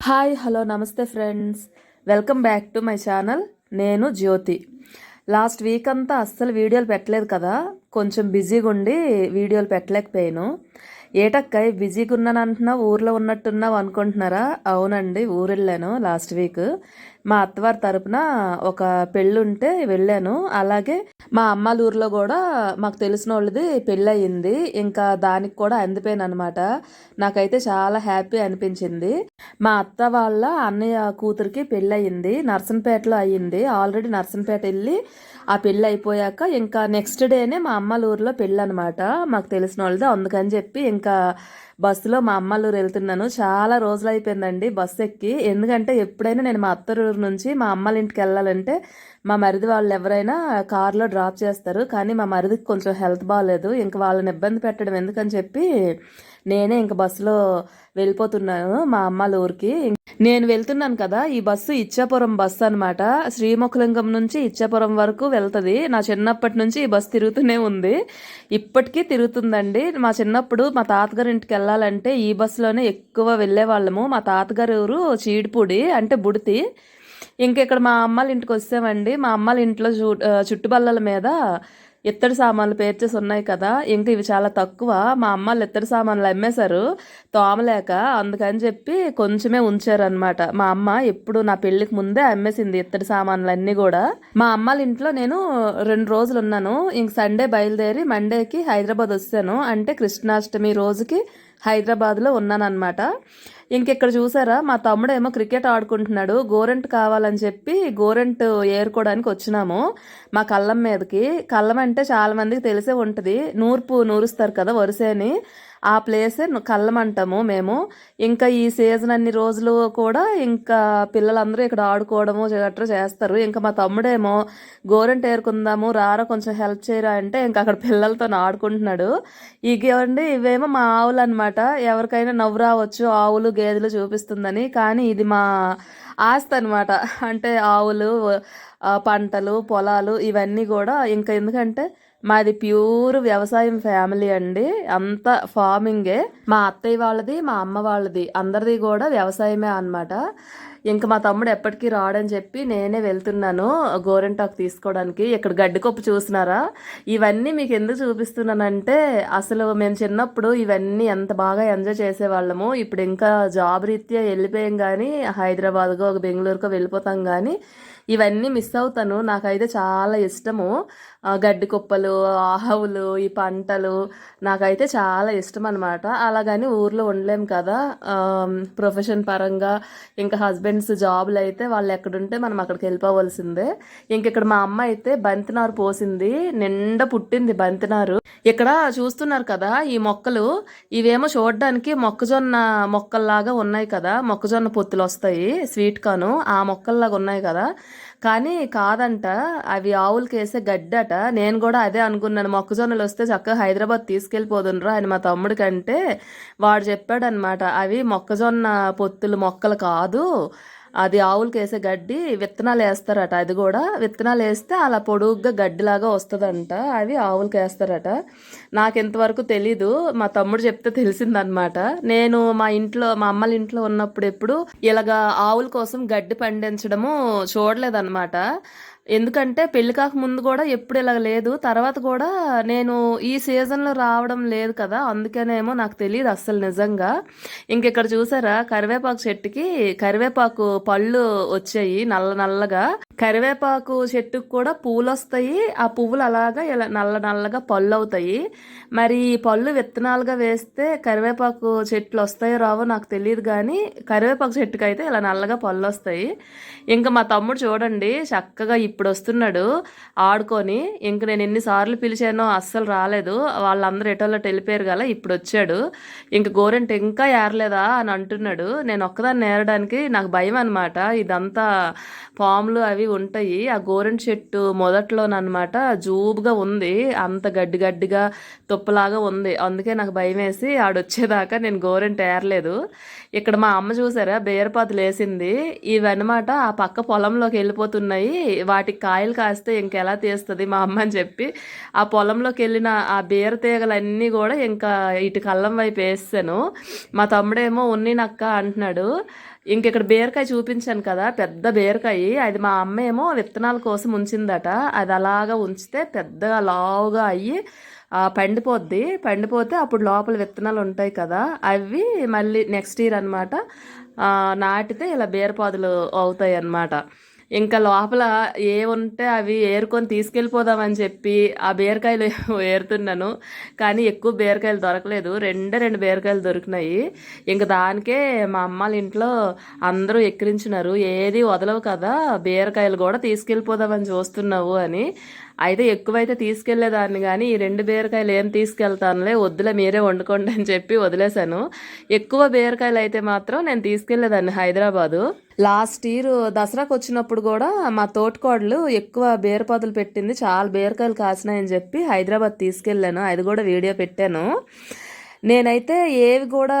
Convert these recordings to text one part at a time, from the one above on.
Hi hello నమస్తే friends. Welcome back to my channel. నేను Jyothi. Last week అంతా అస్సలు వీడియోలు పెట్టలేదు కదా. కొంచెం బిజీగా ఉండి వీడియోలు పెట్టలేకపోయాను. ఏటక్కయ్ బిజీగా ఉన్నాను అంటున్నావు ఊర్లో ఉన్నట్టున్నావు అనుకుంటున్నారా? అవునండి ఊరు వెళ్ళాను లాస్ట్ వీక్. మా అత్తవారి తరపున ఒక పెళ్ళి ఉంటే వెళ్ళాను. అలాగే మా అమ్మాల ఊర్లో కూడా మాకు తెలిసిన వాళ్ళది పెళ్ళి అయ్యింది ఇంకా దానికి కూడా అందిపోయాను అనమాట నాకైతే చాలా హ్యాపీ అనిపించింది. మా అత్త వాళ్ళ అన్నయ్య కూతురికి పెళ్ళి అయ్యింది నర్సన్పేటలో అయ్యింది. ఆల్రెడీ నర్సన్పేట వెళ్ళి ఆ పెళ్ళి అయిపోయాక ఇంకా నెక్స్ట్ డేనే మా అమ్మాల ఊర్లో పెళ్ళి అనమాట మాకు తెలిసిన వాళ్ళది అందుకని చెప్పి ఇంకా బస్సులో మా అమ్మలూరు వెళ్తున్నాను. చాలా రోజులు అయిపోయిందండి బస్సు ఎక్కి. ఎందుకంటే ఎప్పుడైనా నేను మా అత్తరూరు నుంచి మా అమ్మల ఇంటికి వెళ్ళాలంటే మా మరిది వాళ్ళు ఎవరైనా కార్లో డ్రాప్ చేస్తారు కానీ మా మరిదికి కొంచెం హెల్త్ బాగాలేదు ఇంకా వాళ్ళని ఇబ్బంది పెట్టడం ఎందుకని చెప్పి నేనే ఇంక బస్సులో వెళ్ళిపోతున్నాను మా అమ్మల ఊరికి. నేను వెళ్తున్నాను కదా ఈ బస్సు ఇచ్చాపురం బస్సు అనమాట శ్రీముఖలింగం నుంచి ఇచ్చాపురం వరకు వెళ్తుంది. నా చిన్నప్పటి నుంచి ఈ బస్సు తిరుగుతూనే ఉంది. ఇప్పటికీ తిరుగుతుందండి. మా చిన్నప్పుడు మా తాతగారి ఇంటికి వెళ్ళాలంటే ఈ బస్సులోనే ఎక్కువ వెళ్ళేవాళ్ళము. మా తాతగారు ఊరు చీడిపూడి అంటే బుడితి. ఇంక ఇక్కడ మా అమ్మాళ్ళ ఇంటికి వస్తామండి మా అమ్మాళ్ళ ఇంట్లో చూ చుట్టుబల్లల మీద ఇత్తడి సామాన్లు పేర్చేసి ఉన్నాయి కదా. ఇంకా ఇవి చాలా తక్కువ. మా అమ్మాళ్ళు ఇత్తడి సామాన్లు అమ్మేశారు. తోమలేక అందుకని చెప్పి కొంచెమే ఉంచారనమాట మా అమ్మ ఎప్పుడు నా పెళ్ళికి ముందే అమ్మేసింది ఇత్తడి సామాన్లు అన్నీ కూడా. మా అమ్మాళ్ళ ఇంట్లో నేను రెండు రోజులు ఉన్నాను. ఇంక సండే బయలుదేరి మండేకి హైదరాబాద్ వస్తాను అంటే కృష్ణాష్టమి రోజుకి హైదరాబాద్లో ఉన్నానన్నమాట. ఇంకెక్కడ చూసారా? మా తమ్ముడు ఏమో క్రికెట్ ఆడుకుంటున్నాడు. గోరెంట్ కావాలని చెప్పి గోరెంట్ ఏరుకోవడానికి వచ్చినాము మా కళ్ళం మీదకి. కళ్ళం అంటే చాలా మందికి తెలిసే ఉంటుంది. నూర్పు నూరుస్తారు కదా వరుసేని. ఆ ప్లేసే కళ్ళం అంటాము మేము. ఇంకా ఈ సీజన్ అన్ని రోజులు కూడా ఇంకా పిల్లలందరూ ఇక్కడ ఆడుకోవడము గట్రా చేస్తారు. ఇంకా మా తమ్ముడేమో గోరెంట్ ఏరుకుందాము రారా కొంచెం హెల్ప్ చేయరా అంటే ఇంకా అక్కడ పిల్లలతో ఆడుకుంటున్నాడు. ఇవ్వండి ఇవేమో మా ఆవులు అనమాట ఎవరికైనా నవ్వు రావచ్చు ఆవులు గేదెలు చూపిస్తుందని. కానీ ఇది మా ఆస్తి అనమాట అంటే ఆవులు పంటలు పొలాలు ఇవన్నీ కూడా ఇంకా ఎందుకంటే మాది ప్యూర్ వ్యవసాయం ఫ్యామిలీ అండి. అంత ఫార్మింగే. మా అత్తయ్య వాళ్ళది మా అమ్మ వాళ్ళది. అందరిది కూడా వ్యవసాయమే అనమాట ఇంకా మా తమ్ముడు ఎప్పటికీ రాడని చెప్పి నేనే వెళ్తున్నాను గోరెంటాకు తీసుకోవడానికి. ఇక్కడ గడ్డికొప్పు చూసినారా? ఇవన్నీ మీకు ఎందుకు చూపిస్తున్నానంటే అసలు మేము చిన్నప్పుడు ఇవన్నీ ఎంత బాగా ఎంజాయ్ చేసేవాళ్ళము. ఇప్పుడు ఇంకా జాబ్ రీత్యా వెళ్ళిపోయాం కానీ హైదరాబాద్కో ఒక బెంగళూరుకో వెళ్ళిపోతాం కానీ ఇవన్నీ మిస్ అవుతాను. నాకైతే చాలా ఇష్టము. గడ్డి కుప్పలు ఆవులు ఈ పంటలు నాకైతే చాలా ఇష్టం అనమాట అలాగని ఊర్లో ఉండలేం కదా. ప్రొఫెషన్ పరంగా ఇంకా హస్బెండ్స్ జాబ్లు అయితే వాళ్ళు ఎక్కడుంటే మనం అక్కడికి వెళ్ళిపోవలసిందే. ఇంక ఇక్కడ మా అమ్మ అయితే బంతినారు పోసింది. నిండా పుట్టింది బంతినారు. ఇక్కడ చూస్తున్నారు కదా ఈ మొక్కలు. ఇవేమో చూడడానికి మొక్కజొన్న మొక్కల్లాగా ఉన్నాయి కదా. మొక్కజొన్న పొత్తులు వస్తాయి స్వీట్ కాను. ఆ మొక్కల్లాగా ఉన్నాయి కదా. కానీ కాదంట అవి ఆవులకి వేసే గడ్డట. నేను కూడా అదే అనుకున్నాను. మొక్కజొన్నలు వస్తే చక్కగా హైదరాబాద్ తీసుకెళ్ళిపోదునరా అని మా తమ్ముడి కంటే వాడు చెప్పాడనమాట అవి మొక్కజొన్న పొత్తులు మొక్కలు కాదు. అది ఆవులకి వేసే గడ్డి విత్తనాలు వేస్తారట అది కూడా విత్తనాలు వేస్తే అలా పొడుగ్గా గడ్డిలాగా వస్తుందంట. అవి ఆవులకి వేస్తారట నాకు ఇంతవరకు తెలీదు. మా తమ్ముడు చెప్తే తెలిసిందనమాట నేను మా ఇంట్లో మా అమ్మల ఇంట్లో ఉన్నప్పుడు ఎప్పుడు ఇలాగా ఆవుల కోసం గడ్డి పండించడము చూడలేదన్నమాట. ఎందుకంటే పెళ్ళి కాక ముందు కూడా ఎప్పుడు ఇలా లేదు. తర్వాత కూడా నేను ఈ సీజన్లో రావడం లేదు కదా అందుకనేమో నాకు తెలియదు అస్సలు నిజంగా. ఇంకెక్కడ చూసారా కరివేపాకు చెట్టుకి కరివేపాకు పళ్ళు వచ్చాయి నల్ల నల్లగా. కరివేపాకు చెట్టుకు కూడా పూలు వస్తాయి ఆ పువ్వులు అలాగా ఇలా నల్ల నల్లగా పళ్ళు అవుతాయి. మరి ఈ పళ్ళు విత్తనాలుగా వేస్తే కరివేపాకు చెట్లు వస్తాయో రావో నాకు తెలియదు కానీ కరివేపాకు చెట్టుకి అయితే ఇలా నల్లగా పళ్ళు వస్తాయి. ఇంకా మా తమ్ముడు చూడండి చక్కగా ఇప్పుడు వస్తున్నాడు ఆడుకొని ఇంక నేను ఎన్నిసార్లు పిలిచానో అస్సలు రాలేదు. వాళ్ళందరూ ఎటోళ్ళట్ వెళ్ళిపోయారు కదా ఇప్పుడు వచ్చాడు ఇంక గోరెంట్ ఇంకా ఏరలేదా అని అంటున్నాడు. నేను ఒక్కదాన్ని ఏరడానికి నాకు భయం అనమాట ఇదంతా పాములు అవి ఉంటాయి. ఆ గోరెంట్ చెట్టు మొదట్లోనమాట జూబుగా ఉంది. అంత గడ్డి గడ్డిగా తుప్పలాగా ఉంది. అందుకే నాకు భయం వేసి ఆడొచ్చేదాకా నేను గోరెంట్ ఏరలేదు. ఇక్కడ మా అమ్మ చూసారా? బేరపాతులు వేసింది. ఇవన్నమాట ఆ పక్క పొలంలోకి వెళ్ళిపోతున్నాయి. వాటికి కాయలు కాస్తే ఇంకెలా తీస్తుంది మా అమ్మ అని చెప్పి ఆ పొలంలోకి వెళ్ళిన ఆ బీర తీగలన్నీ కూడా ఇంకా ఇటు కళ్ళం వైపు వేస్తాను. మా తమ్ముడేమో ఉన్నినక్క అంటున్నాడు ఇంక ఇక్కడ బీరకాయ చూపించాను కదా పెద్ద బీరకాయ. అది మా అమ్మ ఏమో విత్తనాల కోసం ఉంచిందట. అది అలాగా ఉంచితే పెద్దగా లావుగా అయ్యి పండిపోద్ది. పండిపోతే అప్పుడు లోపల విత్తనాలు ఉంటాయి కదా అవి మళ్ళీ నెక్స్ట్ ఇయర్ అనమాట నాటితే ఇలా బీరపాదులు అవుతాయి అన్నమాట. ఇంకా లోపల ఏ ఉంటే అవి ఏరుకొని తీసుకెళ్ళిపోదామని చెప్పి ఆ బీరకాయలు ఏరుతున్నాను. కానీ ఎక్కువ బీరకాయలు దొరకలేదు. రెండే రెండు బీరకాయలు దొరికినాయి. ఇంకా దానికే మా అమ్మాళ్ళ ఇంట్లో అందరూ ఎక్కిరించినారు. ఏది వదలవు కదా బీరకాయలు కూడా తీసుకెళ్ళిపోదామని చూస్తున్నావు అని. అయితే ఎక్కువైతే తీసుకెళ్ళేదాన్ని కానీ ఈ రెండు బీరకాయలు ఏం తీసుకెళ్తానులే వద్దులే మీరే వండుకోండి అని చెప్పి వదిలేశాను. ఎక్కువ బీరకాయలు అయితే మాత్రం నేను తీసుకెళ్ళేదాన్ని హైదరాబాదు. లాస్ట్ ఇయర్ దసరాకు వచ్చినప్పుడు కూడా మా తోటకోడలు ఎక్కువ బీరపాదులు పెట్టింది చాలా బీరకాయలు కాసినాయని చెప్పి హైదరాబాద్ తీసుకెళ్ళాను. అది కూడా వీడియో పెట్టాను. నేనైతే ఏవి కూడా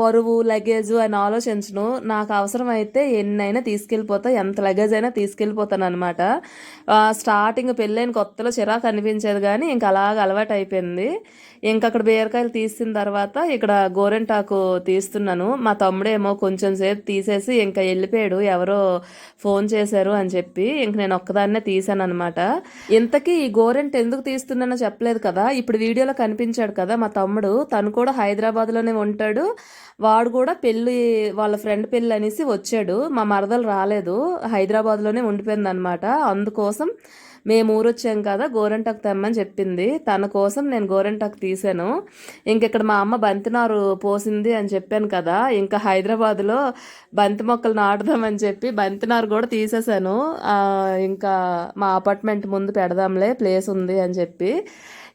బరువు లగేజ్ అని ఆలోచించను. నాకు అవసరమైతే ఎన్నైనా తీసుకెళ్ళిపోతా ఎంత లగేజ్ అయినా తీసుకెళ్ళిపోతాను అనమాట స్టార్టింగ్ పెళ్ళైన కొత్తలో చిరాకు అనిపించేది కానీ ఇంకా అలాగ అలవాటు అయిపోయింది. ఇంకా అక్కడ బీరకాయలు తీసిన తర్వాత ఇక్కడ గోరెంటాకు తీస్తున్నాను. మా తమ్ముడేమో కొంచెం సేపు తీసేసి ఇంకా వెళ్ళిపోయాడు. ఎవరో ఫోన్ చేశారు అని చెప్పి ఇంక నేను ఒక్కదాన్నే తీసాను అనమాట ఇంతకీ ఈ గోరెంట్ ఎందుకు తీస్తున్నానో చెప్పలేదు కదా. ఇప్పుడు వీడియోలో కనిపించాడు కదా మా తమ్ముడు. తను కూడా కూడా హైదరాబాద్లోనే ఉంటాడు. వాడు కూడా పెళ్ళి వాళ్ళ ఫ్రెండ్ పెళ్ళి అనేసి వచ్చాడు. మా మరదలు రాలేదు. హైదరాబాద్లోనే ఉండిపోయింది అనమాట అందుకోసం మేము ఊరొచ్చాం కదా గోరెంటాకు తెమ్మని చెప్పింది. తన కోసం నేను గోరెంటాకు తీసాను ఇంక ఇక్కడ మా అమ్మ బంతినారు పోసింది అని చెప్పాను కదా ఇంకా హైదరాబాద్లో బంతి మొక్కలు నాటుదామని చెప్పి బంతినారు కూడా తీసేసాను ఇంకా మా అపార్ట్మెంట్ ముందు పెడదాంలే ప్లేస్ ఉంది అని చెప్పి.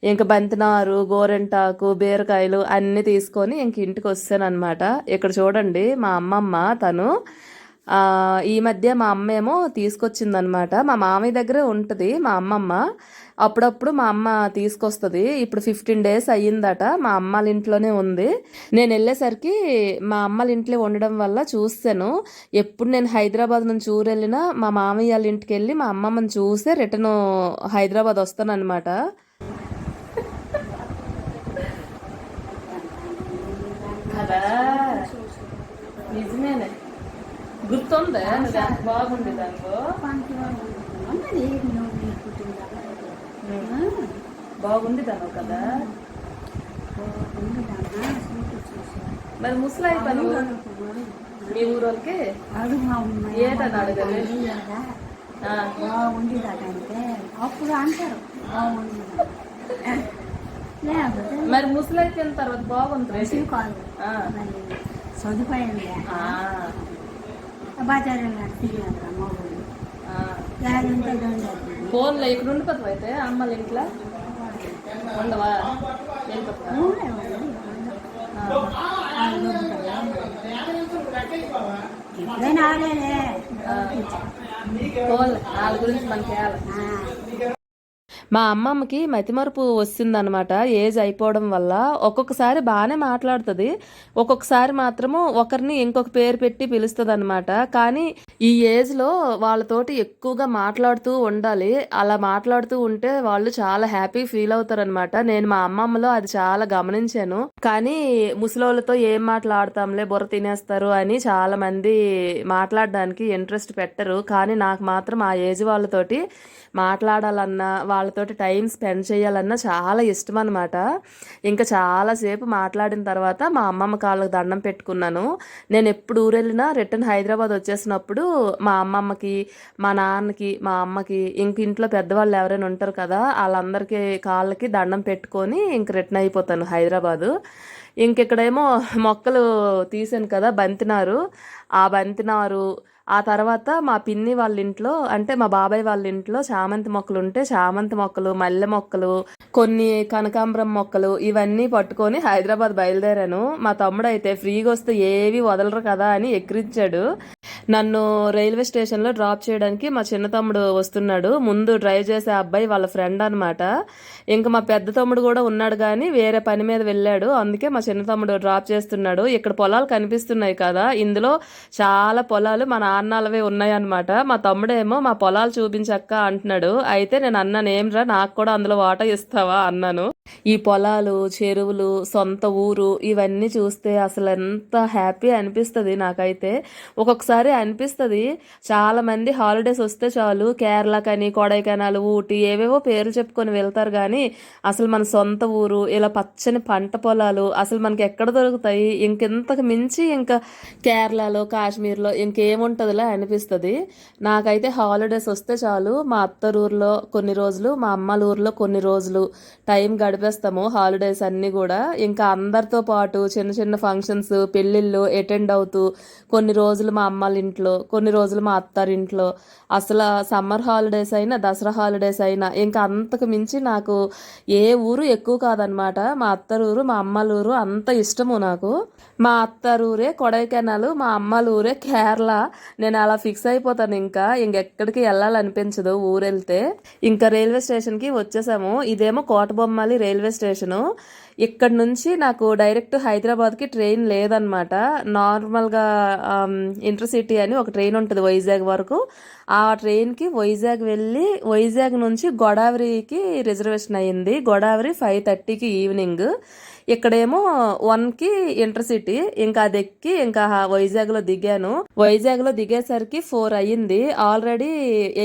ఇంక బంతినారు గోరెంటాకు బీరకాయలు అన్నీ తీసుకొని ఇంక ఇంటికి వస్తానమాట ఇక్కడ చూడండి మా అమ్మమ్మ తను. ఈ మధ్య మా అమ్మ ఏమో తీసుకొచ్చిందనమాట మా మామయ్య దగ్గరే ఉంటుంది మా అమ్మమ్మ. అప్పుడప్పుడు మా అమ్మ తీసుకొస్తుంది. ఇప్పుడు ఫిఫ్టీన్ డేస్ అయ్యిందట. మా అమ్మాళ్ళ ఇంట్లోనే ఉంది. నేను వెళ్ళేసరికి మా అమ్మాళ్ళ ఇంట్లో ఉండడం వల్ల చూస్తాను. ఎప్పుడు నేను హైదరాబాద్ నుంచి ఊరు వెళ్ళినా మా మామయ్య వాళ్ళ ఇంటికి వెళ్ళి మా అమ్మమ్మని చూసే రిటర్న్ హైదరాబాద్ వస్తానన్నమాట. కదా? నిజమేనే. గుర్తుందా? ఎంత బాగుంది దానిలో బాగుంది దాని కదా. మరి ముసలాయి పని మీ ఊరోళ్ళకి? ఏటని అడగలే? ఆ, బాగుండేదంటే అప్పుడు అంటారు. బాగుంది మరి ముసలి అయిపోయిన తర్వాత బాగుంది సదుపాయం ఫోన్లో ఇక్కడ ఉండిపోతావు అయితే అమ్మల ఇంట్లో? ఉండవా? వాళ్ళ గురించి మనకి మా అమ్మమ్మకి మతిమరుపు వస్తుందనమాట ఏజ్ అయిపోవడం వల్ల ఒక్కొక్కసారి బాగానే మాట్లాడుతుంది. ఒక్కొక్కసారి మాత్రము ఒకరిని ఇంకొక పేరు పెట్టి పిలుస్తుంది అనమాట కానీ ఈ ఏజ్లో వాళ్ళతోటి ఎక్కువగా మాట్లాడుతూ ఉండాలి. అలా మాట్లాడుతూ ఉంటే వాళ్ళు చాలా హ్యాపీ ఫీల్ అవుతారనమాట నేను మా అమ్మమ్మలో అది చాలా గమనించాను. కానీ ముసలోళ్ళతో ఏం మాట్లాడతాంలే బుర్ర తినేస్తారు అని చాలా మంది మాట్లాడడానికి ఇంట్రెస్ట్ పెట్టరు. కానీ నాకు మాత్రం ఆ ఏజ్ వాళ్ళతోటి మాట్లాడాలన్నా వాళ్ళతో వాళ్ళతో టైం స్పెండ్ చేయాలన్నా చాలా ఇష్టం అనమాట ఇంకా చాలాసేపు మాట్లాడిన తర్వాత మా అమ్మమ్మ కాళ్ళకి దండం పెట్టుకున్నాను. నేను ఎప్పుడు ఊరెళ్ళినా రిటర్న్ హైదరాబాద్ వచ్చేసినప్పుడు మా అమ్మమ్మకి మా నాన్నకి మా అమ్మకి ఇంక ఇంట్లో పెద్దవాళ్ళు ఎవరైనా ఉంటారు కదా వాళ్ళందరికీ కాళ్ళకి దండం పెట్టుకొని ఇంక రిటర్న్ అయిపోతాను హైదరాబాదు. ఇంకెక్కడేమో మొక్కలు తీసాను కదా బంతినారు. ఆ బంతినారు ఆ తర్వాత మా పిన్ని వాళ్ళ ఇంట్లో అంటే మా బాబాయ్ వాళ్ళ ఇంట్లో చామంతి మొక్కలు ఉంటే చామంతి మొక్కలు మల్లె మొక్కలు కొన్ని కనకాంబరం మొక్కలు ఇవన్నీ పట్టుకొని హైదరాబాద్ బయలుదేరాను. మా తమ్ముడు అయితే ఫ్రీగా వస్తే ఏవి వదలరు కదా అని ఎక్కిరించాడు. నన్ను రైల్వే స్టేషన్లో డ్రాప్ చేయడానికి మా చిన్న తమ్ముడు వస్తున్నాడు. ముందు డ్రైవ్ చేసే అబ్బాయి వాళ్ళ ఫ్రెండ్ అనమాట ఇంకా మా పెద్ద తమ్ముడు కూడా ఉన్నాడు కానీ వేరే పని మీద వెళ్ళాడు. అందుకే మా చిన్న తమ్ముడు డ్రాప్ చేస్తున్నాడు. ఇక్కడ పొలాలు కనిపిస్తున్నాయి కదా. ఇందులో చాలా పొలాలు మన నాన్నలవే ఉన్నాయన్నమాట. మా తమ్ముడేమో మా పొలాలు చూపించక్క అంటున్నాడు. అయితే నేను అన్నాను ఏం రా నాకు కూడా అందులో వాటా ఇస్తావా అన్నాను. ఈ పొలాలు చెరువులు సొంత ఊరు ఇవన్నీ చూస్తే అసలు ఎంత హ్యాపీ అనిపిస్తుంది నాకైతే. ఒక్కొక్కసారి అనిపిస్తుంది చాలా మంది హాలిడేస్ వస్తే చాలు కేరళ కానీ కొడైకెనాల్ ఊటీ ఏవేవో పేర్లు చెప్పుకొని వెళ్తారు కానీ అసలు మన సొంత ఊరు ఇలా పచ్చని పంట పొలాలు అసలు మనకి ఎక్కడ దొరుకుతాయి? ఇంకెంతకు మించి ఇంకా కేరళలో కాశ్మీర్లో ఇంకేముంటుందిలా అనిపిస్తుంది. నాకైతే హాలిడేస్ వస్తే చాలు మా అత్తరూరులో కొన్ని రోజులు మా అమ్మల ఊర్లో కొన్ని రోజులు టైం గడిపేస్తాము హాలిడేస్ అన్నీ కూడా. ఇంకా అందరితో పాటు చిన్న చిన్న ఫంక్షన్స్ పెళ్ళిళ్ళు అటెండ్ అవుతూ కొన్ని రోజులు మా అమ్మల ఇంట్లో కొన్ని రోజులు మా అత్తారింట్లో అసలు సమ్మర్ హాలిడేస్ అయినా దసరా హాలిడేస్ అయినా ఇంకా అంతకు మించి నాకు ఏ ఊరు ఎక్కువ కాదనమాట మా అత్తరూరు మా అమ్మల ఊరు అంత ఇష్టము నాకు. మా అత్తరూరే కొడైకెనాల్ మా అమ్మల ఊరే కేరళ. నేను అలా ఫిక్స్ అయిపోతాను ఇంకా. ఇంకెక్కడికి వెళ్ళాలనిపించదు ఊరు వెళ్తే ఇంకా రైల్వే స్టేషన్కి వచ్చేసాము. ఇదేమో కోటబొమ్మాలి రైల్వే స్టేషను. ఇక్కడ నుంచి నాకు డైరెక్ట్ హైదరాబాద్కి ట్రైన్ లేదనమాట నార్మల్గా ఇంటర్సిటీ అని ఒక ట్రైన్ ఉంటుంది వైజాగ్ వరకు. ఆ ట్రైన్కి వైజాగ్ వెళ్ళి వైజాగ్ నుంచి గోదావరికి రిజర్వేషన్ అయ్యింది. గోదావరి ఫైవ్ థర్టీకి ఈవినింగ్. ఇక్కడేమో వన్కి ఇంటర్సిటీ. ఇంకా అది ఎక్కి ఇంకా వైజాగ్లో దిగాను. వైజాగ్లో దిగేసరికి ఫోర్ అయ్యింది. ఆల్రెడీ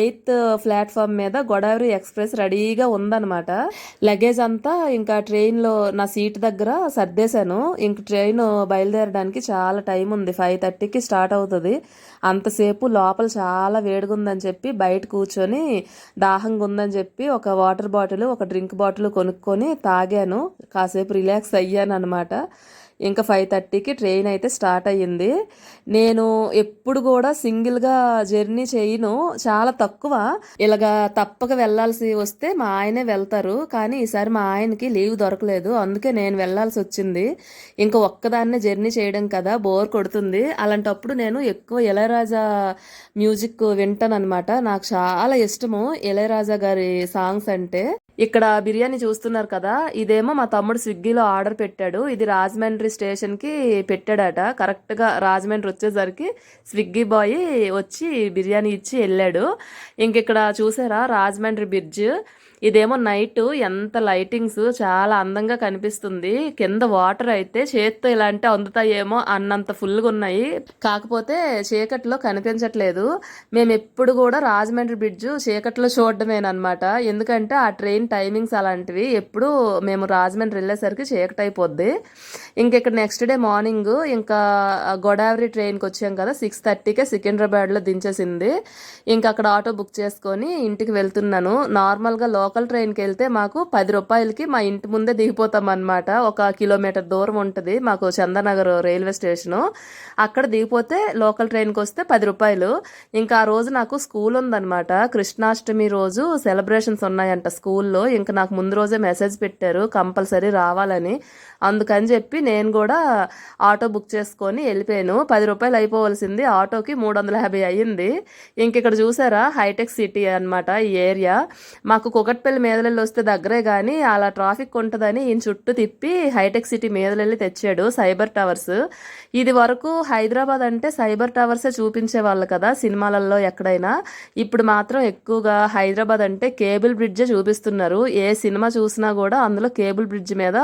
ఎయిత్ ప్లాట్ఫామ్ మీద గోదావరి ఎక్స్ప్రెస్ రెడీగా ఉందన్నమాట. లగేజ్ అంతా ఇంకా ట్రైన్లో నా సీట్ దగ్గర సర్దేశాను. ఇంక ట్రైన్ బయలుదేరడానికి చాలా టైం ఉంది. ఫైవ్ థర్టీకి స్టార్ట్ అవుతుంది. అంతసేపు లోపల చాలా వేడిగా ఉందని చెప్పి బయట కూర్చొని దాహంగా ఉందని చెప్పి ఒక వాటర్ బాటిల్ ఒక డ్రింక్ బాటిల్ కొనుక్కొని తాగాను. కాసేపు రిలాక్స్ అయ్యాను అనమాట ఇంకా ఫైవ్ థర్టీకి ట్రైన్ అయితే స్టార్ట్ అయ్యింది. నేను ఎప్పుడు కూడా సింగిల్గా జర్నీ చేయను. చాలా తక్కువ. ఇలాగా తప్పక వెళ్ళాల్సి వస్తే మా ఆయనే వెళ్తారు. కానీ ఈసారి మా ఆయనకి లీవ్ దొరకలేదు. అందుకే నేను వెళ్ళాల్సి వచ్చింది. ఇంకా ఒక్కదాన్నే జర్నీ చేయడం కదా బోర్ కొడుతుంది. అలాంటప్పుడు నేను ఎక్కువ ఇళయరాజా మ్యూజిక్ వింటాను అనమాట నాకు చాలా ఇష్టము ఇళయరాజా గారి సాంగ్స్ అంటే. ఇక్కడ బిర్యానీ చూస్తున్నారు కదా ఇదేమో మా తమ్ముడు స్విగ్గీలో ఆర్డర్ పెట్టాడు. ఇది రాజమండ్రి స్టేషన్కి పెట్టాడట. కరెక్ట్గా రాజమండ్రి వచ్చేసరికి స్విగ్గీ బాయ్ వచ్చి బిర్యానీ ఇచ్చి వెళ్ళాడు. ఇంక ఇక్కడ చూసారా రాజమండ్రి బ్రిడ్జ్? ఇదేమో నైట్ ఎంత లైటింగ్స్ చాలా అందంగా కనిపిస్తుంది. కింద వాటర్ అయితే చేత్తో ఇలాంటి అందుతాయేమో అన్నంత ఫుల్గా ఉన్నాయి. కాకపోతే చీకట్లో కనిపించట్లేదు. మేము ఎప్పుడు కూడా రాజమండ్రి బ్రిడ్జ్ చీకట్లో చూడడమేనమాట ఎందుకంటే ఆ ట్రైన్ టైమింగ్స్ అలాంటివి ఎప్పుడు మేము రాజమండ్రి వెళ్ళేసరికి చీకటి అయిపోద్ది. ఇంక ఇక్కడ నెక్స్ట్ డే మార్నింగ్ ఇంకా గోదావరి ట్రైన్కి వచ్చాం కదా సిక్స్ థర్టీకే సికింద్రాబాద్లో దించేసింది. ఇంకా అక్కడ ఆటో బుక్ చేసుకొని ఇంటికి వెళ్తున్నాను. నార్మల్గా లోకల్ ట్రైన్కి వెళ్తే మాకు పది రూపాయలకి మా ఇంటి ముందే దిగిపోతాం అనమాట ఒక కిలోమీటర్ దూరం ఉంటుంది మాకు చందనగర్ రైల్వే స్టేషను. అక్కడ దిగిపోతే లోకల్ ట్రైన్కి వస్తే పది రూపాయలు. ఇంకా ఆ రోజు నాకు స్కూల్ ఉందన్నమాట. కృష్ణాష్టమి రోజు సెలబ్రేషన్స్ ఉన్నాయంట స్కూల్లో. ఇంకా నాకు ముందు రోజే మెసేజ్ పెట్టారు కంపల్సరీ రావాలని. అందుకని చెప్పి నేను కూడా ఆటో బుక్ చేసుకొని వెళ్ళిపోయాను. పది రూపాయలు అయిపోవలసింది. ఆటోకి మూడు వందల యాభై అయ్యింది. ఇంక ఇక్కడ చూసారా? హైటెక్ సిటీ అనమాట ఈ ఏరియా. మాకు కుకట్పల్లి మీదలెళ్ళి వస్తే దగ్గరే కానీ అలా ట్రాఫిక్ ఉంటుందని ఈయన చుట్టూ తిప్పి హైటెక్ సిటీ మీదలెళ్ళి తెచ్చాడు సైబర్ టవర్స్. ఇది వరకు హైదరాబాద్ అంటే సైబర్ టవర్సే చూపించే వాళ్ళు కదా సినిమాలలో ఎక్కడైనా. ఇప్పుడు మాత్రం ఎక్కువగా హైదరాబాద్ అంటే కేబుల్ బ్రిడ్జే చూపిస్తున్నారు. ఏ సినిమా చూసినా కూడా అందులో కేబుల్ బ్రిడ్జ్ మీద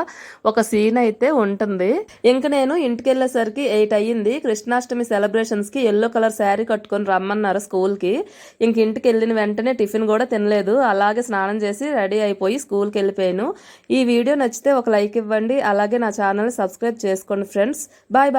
ఒక సీన్ అయితే ఉంటుంది. ఇంకా నేను ఇంటికి వెళ్ళేసరికి ఎయిట్ అయ్యింది. కృష్ణాష్టమి సెలబ్రేషన్స్కి ఎల్లో కలర్ శారీ కట్టుకొని రమ్మన్నారు స్కూల్కి ఇంక ఇంటికి వెళ్ళిన వెంటనే టిఫిన్ కూడా తినలేదు. అలాగే స్నానం చేసి రెడీ అయిపోయి స్కూల్కి వెళ్ళిపోయాను. ఈ వీడియో నచ్చితే ఒక లైక్ ఇవ్వండి. అలాగే నా ఛానల్ సబ్స్క్రైబ్ చేసుకోండి ఫ్రెండ్స్. Bye bye.